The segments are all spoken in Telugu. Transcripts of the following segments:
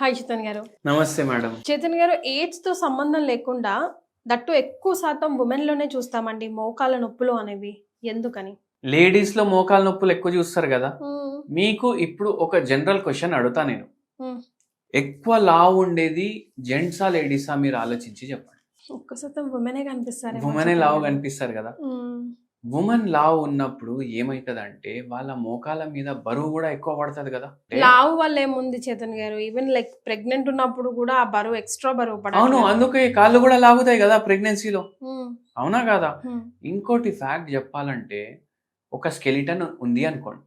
హాయ్ చేతన్ గారు. నమస్తే మేడం. చేతన్ గారు ఏజ్తో సంబంధం లేకుండా దట్టు ఎక్కువ శాతం ఉమెన్లోనే చూస్తామండి మోకాల నొప్పులు అనేవి. ఎందుకని? లేడీస్లో మోకాల నొప్పులు ఎక్కువ చూస్తారు కదా. మీకు ఇప్పుడు ఒక జనరల్ క్వశ్చన్ అడుగుతా నేను. ఎక్కువ లావు ఉండేది జెంట్సా లేడీసా మీరు ఆలోచించి చెప్పండి. ఒక్క శాతం ఉమెనే కనిపిస్తారు ఉమెనే లావు కనిపిస్తారు కదా. ఉమెన్ లావు ఉన్నప్పుడు ఏమైతుందంటే వాళ్ళ మోకాల మీద బరువు కూడా ఎక్కువ పడుతుంది కదా? లావు వల్ల ఏముంది చేతన్ గారు? ఈవెన్ లైక్ ప్రెగ్నెంట్ ఉన్నప్పుడు కూడా ఆ బరువు ఎక్స్ట్రా బరువు అవును పడాలి అందుకే కాళ్ళు కూడా లాగుతాయి కదా ప్రెగ్నెన్సీలో. అవునా కదా? ఇంకోటి ఫ్యాక్ట్ చెప్పాలంటే ఒక స్కెలిటన్ ఉంది అనుకోండి.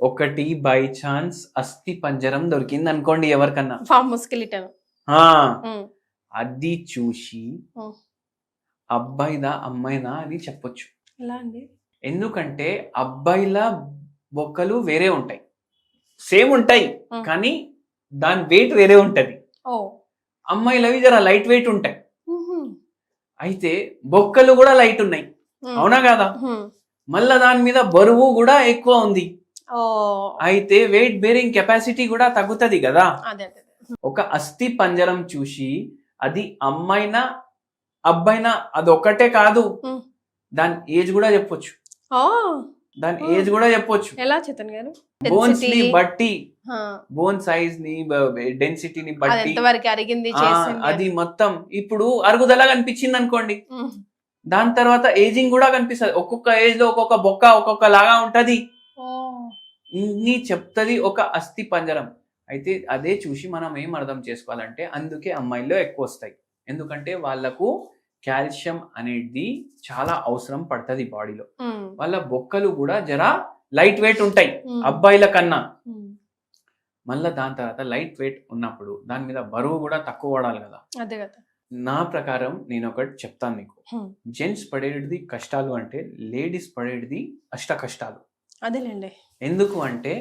ఒకటి బై ఛాన్స్ అస్థి పంజరం దొరికింది అనుకోండి ఎవరికన్నా. ఆ, అది చూసి. అబ్బాయిదా అమ్మాయిదా అని చెప్పొచ్చు. ఎలా అండి? ఎందుకంటే అబ్బాయిల బొక్కలు వేరే ఉంటాయి. సేమ్ ఉంటాయి. కానీ దాని వెయిట్ వేరే ఉంటది. అమ్మాయిలవి జర లైట్ వెయిట్ ఉంటాయి. అయితే బొక్కలు కూడా లైట్ ఉన్నాయి. అవునా కదా? మళ్ళా దాని మీద బరువు కూడా ఎక్కువ ఉంది. అయితే వెయిట్ బేరింగ్ కెపాసిటీ కూడా తగ్గుతుంది కదా. ఒక అస్థి పంజరం చూసి అది అమ్మాయినా అబ్బాయినా అది ఒక్కటే కాదు. దాని ఏజ్ కూడా చెప్పొచ్చు. దాని. ఏజ్ కూడా చెప్పొచ్చు. ఎలా చేతన్ గారు? బోన్స్ని. బట్టి బోన్ సైజ్ని డెన్సిటీని బట్టి. అరిగింది అది మొత్తం ఇప్పుడు అరుగుదల కనిపించింది అనుకోండి. దాని తర్వాత ఏజింగ్ కూడా కనిపిస్తుంది. ఒక్కొక్క ఏజ్లో ఒక్కొక్క బొక్క ఒక్కొక్క లాగా ఉంటది ఇన్ని చెప్తది ఒక అస్థి పంజరం. అయితే అదే చూసి మనం ఏం అర్థం చేసుకోవాలంటే అందుకే అమ్మాయిల్లో ఎక్కువ వస్తాయి. ఎందుకంటే వాళ్ళకు కాల్షియం అనేది చాలా అవసరం పడుతుంది బాడీలో. వాళ్ళ బొక్కలు కూడా జర లైట్ వెయిట్ ఉంటాయి. అబ్బాయిల కన్నా. మళ్ళీ దాని తర్వాత లైట్ వెయిట్ ఉన్నప్పుడు దాని మీద బరువు కూడా తక్కువ పడాలి కదా అదే కదా నా ప్రకారం నేను ఒకటి చెప్తాను మీకు. జెంట్స్ పడేది కష్టాలు అంటే లేడీస్ పడేది అష్ట కష్టాలు అదేలేండి ఎందుకు అంటే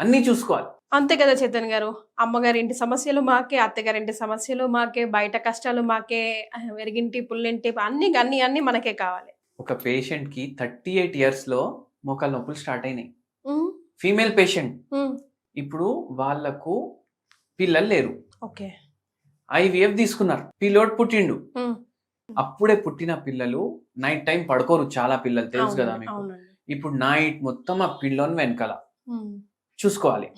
అన్నీ చూసుకోవాలి. అంతే కదా చేతన్ గారు? అమ్మగారింటి సమస్యలు మాకే అత్తగారింటి సమస్యలు మాకే బయట కష్టాలు మాకే వెరిగింటి పుల్లింటి అన్ని అన్ని అన్ని మనకే కావాలి. ఒక పేషెంట్కి థర్టీ ఎయిట్ ఇయర్స్లో మోకాల నొప్పులు స్టార్ట్ అయినాయి. Female patient. ఇప్పుడు వాళ్ళకు పిల్లలు లేరు. ఓకే. ఐవీఎఫ్ తీసుకున్నారు. పిల్లోడు పుట్టిండు. అప్పుడే పుట్టిన పిల్లలు నైట్ టైం పడుకోరు చాలా పిల్లలు తెలుసు కదా మీకు. ఇప్పుడు నైట్ మొత్తం ఆ పిల్లోని వెనకాల. చూసుకోవాలి.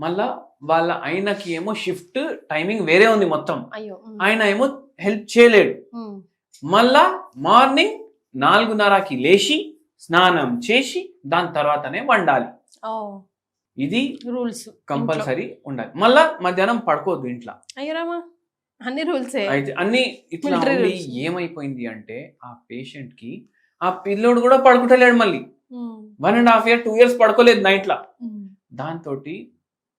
మళ్ళా వాళ్ళ ఆయనకి ఏమో షిఫ్ట్ టైమింగ్ వేరే ఉంది మొత్తం. ఆయన ఏమో హెల్ప్ చేయలేడు. మళ్ళా మార్నింగ్ నాలుగున్నరకి లేచి స్నానం చేసి దాని తర్వాతనే వండాలి ఇది రూల్స్ కంపల్సరీ ఉండాలి మళ్ళా మధ్యాహ్నం పడుకోవద్దు ఇంట్లో అయ్యో రామా అన్ని రూల్సే అయితే అన్ని ఇట్లా. ఏమైపోయింది అంటే ఆ పేషెంట్కి ఆ పిల్లోడు కూడా పడుకుంటలేడు మళ్ళీ. One and half year two years పడుకోలేదు నైట్ లా. దాంతో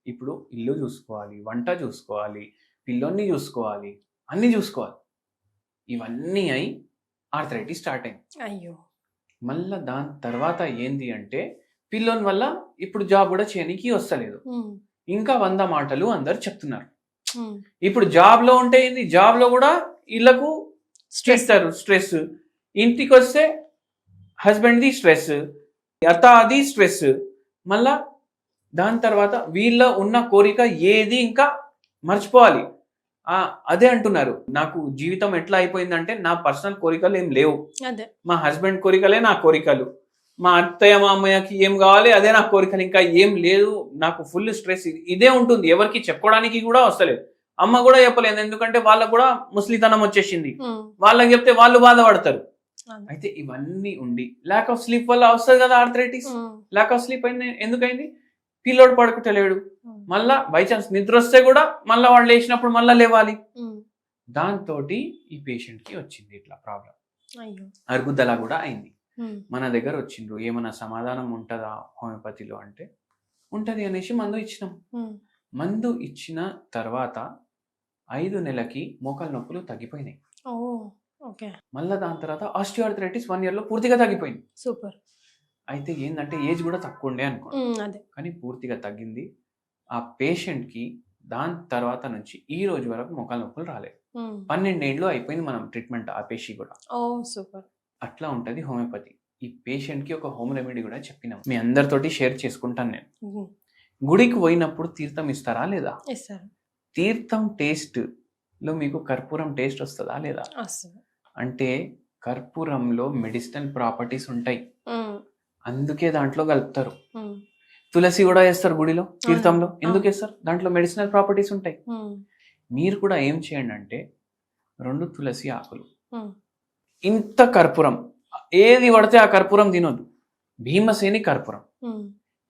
ఇప్పుడు ఇల్లు చూసుకోవాలి వంట చూసుకోవాలి పిల్లోన్ని చూసుకోవాలి అన్ని చూసుకోవాలి. ఇవన్నీ అయి ఆర్థరైటిస్ స్టార్ట్ అయింది. అయ్యో! మళ్ళా దాని తర్వాత ఏంది అంటే పిల్లోని వల్ల ఇప్పుడు జాబ్ కూడా చేయడానికి వస్తలేదు. ఇంకా వంద మాటలు అందరు చెప్తున్నారు. ఇప్పుడు జాబ్లో ఉంటే ఏంది? జాబ్లో కూడా వీళ్ళకు స్ట్రెస్. స్ట్రెస్. ఇంటికి వస్తే హస్బెండ్ ది స్ట్రెస్ అత్త అది స్ట్రెస్. మళ్ళా దాని తర్వాత వీళ్ళ ఉన్న కోరిక ఏది ఇంకా మర్చిపోవాలి. ఆ అదే అంటున్నారు. నాకు జీవితం ఎట్లా అయిపోయిందంటే నా పర్సనల్ కోరికలు ఏం లేవు. మా హస్బెండ్ కోరికలే నా కోరికలు. మా అత్తయ్య మా అమ్మయ్యకి ఏం కావాలి అదే నా కోరికలు. ఇంకా ఏం లేదు. నాకు ఫుల్ స్ట్రెస్. ఇదే ఉంటుంది. ఎవరికి చెప్పుకోవడానికి కూడా వస్తలేదు. అమ్మ కూడా చెప్పలేదు. ఎందుకంటే వాళ్ళకు కూడా ముసలితనం వచ్చేసింది. వాళ్ళకి చెప్తే వాళ్ళు బాధపడతారు. అయితే ఇవన్నీ ఉండి ల్యాక్ ఆఫ్ స్లీప్ వల్ల వస్తుంది కదా ఆర్థరైటిస్. ల్యాక్ ఆఫ్ స్లీప్ అయింది. ఎందుకైంది? పిల్లోడు పడుకుంటలేడు. మళ్ళా బై ఛాన్స్ నిద్ర వస్తే కూడా మళ్ళా వాళ్ళు లేచినప్పుడు మళ్ళా లేవాలి. దాంతో ఈ పేషెంట్కి వచ్చింది ఇట్లా ప్రాబ్లం అరుగుదల కూడా అయింది. మన దగ్గర వచ్చిండ్రు. ఏమైనా సమాధానం ఉంటుందా హోమియోపతిలో అంటే? ఉంటది అనేసి మందు ఇచ్చినాం. మందు ఇచ్చిన తర్వాత ఐదు నెలకి మోకాలు నొప్పులు తగ్గిపోయినాయి. మళ్ళీ దాని తర్వాత ఆస్టియోఆర్థరైటిస్ వన్ ఇయర్లో పూర్తిగా తగ్గిపోయింది. సూపర్. అయితే ఏంటంటే ఏజ్ కూడా తక్కువ ఉండే అనుకో. అదే. కానీ పూర్తిగా తగ్గింది. ఆ పేషెంట్కి దాని తర్వాత నుంచి ఈ రోజు వరకు మోకాలు నొప్పులు రాలేదు. పన్నెండేళ్ళు అయిపోయింది మనం ట్రీట్మెంట్ ఆపేసి కూడా. Oh super. అట్లా ఉంటది హోమియోపతి. ఈ పేషెంట్కి ఒక హోమ్ రెమెడీ కూడా చెప్పినాం. మీ అందరితోటి షేర్ చేసుకుంటాను నేను. గుడికి పోయినప్పుడు తీర్థం ఇస్తారా లేదా? తీర్థం టేస్ట్లో మీకు కర్పూరం టేస్ట్ వస్తుందా లేదా? అంటే కర్పూరంలో మెడిసినల్ ప్రాపర్టీస్ ఉంటాయి. అందుకే దాంట్లో కలుపుతారు. తులసి కూడా వేస్తారు గుడిలో తీర్థంలో. ఎందుకు. వేస్తారు? దాంట్లో మెడిసినల్ ప్రాపర్టీస్ ఉంటాయి. మీరు కూడా ఏం చేయండి అంటే రెండు తులసి ఆకులు. ఇంత కర్పూరం. ఏది పడితే ఆ కర్పూరం తినొద్దు. భీమసేని కర్పూరం.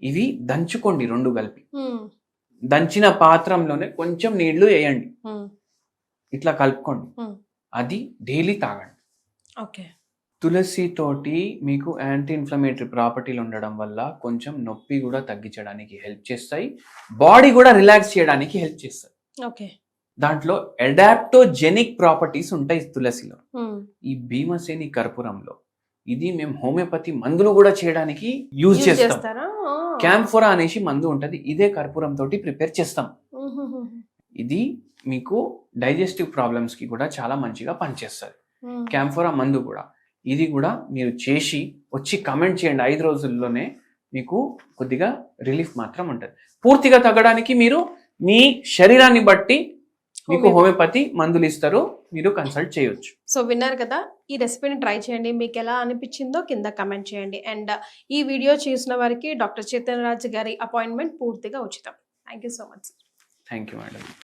ఇవి దంచుకోండి రెండు కలిపి. దంచిన పాత్రంలోనే కొంచెం నీళ్ళు వేయండి. ఇట్లా కలుపుకోండి. అది డైలీ తాగండి. ఓకే. తులసి తోటి మీకు యాంటీ ఇన్ఫ్లమేటరీ ప్రాపర్టీలు ఉండడం వల్ల కొంచెం నొప్పి కూడా తగ్గించడానికి హెల్ప్ చేస్తాయి. బాడీ కూడా రిలాక్స్ చేయడానికి హెల్ప్ చేస్తాయి. ఓకే. దాంట్లో అడాప్టోజెనిక్ ప్రాపర్టీస్ ఉంటాయి తులసిలో. ఈ భీమసేని కర్పూరంలో. ఇది మేము హోమియోపతి మందులు కూడా చేయడానికి యూజ్ చేస్తాం. క్యాంఫోరా అనేసి మందు ఉంటది. ఇదే కర్పూరం తోటి ప్రిపేర్ చేస్తాం. ఇది మీకు డైజెస్టివ్ ప్రాబ్లమ్స్కి కూడా చాలా మంచిగా పనిచేస్తుంది క్యాంఫోరా మందు కూడా. ఇది కూడా మీరు చేసి వచ్చి కమెంట్ చేయండి. ఐదు రోజుల్లోనే మీకు కొద్దిగా రిలీఫ్ మాత్రం ఉంటుంది. పూర్తిగా తగ్గడానికి మీరు మీ శరీరాన్ని బట్టి మీకు హోమియో- హోమియోపతి మందులు ఇస్తారు. మీరు కన్సల్ట్ చేయొచ్చు. సో విన్నారు కదా ఈ రెసిపీని ట్రై చేయండి. మీకు ఎలా అనిపించిందో కింద కమెంట్ చేయండి. అండ్ ఈ వీడియో చూసిన వారికి డాక్టర్ చైతన్య రాజ్ గారి అపాయింట్మెంట్ పూర్తిగా ఉచితం. Thank so much thank you madam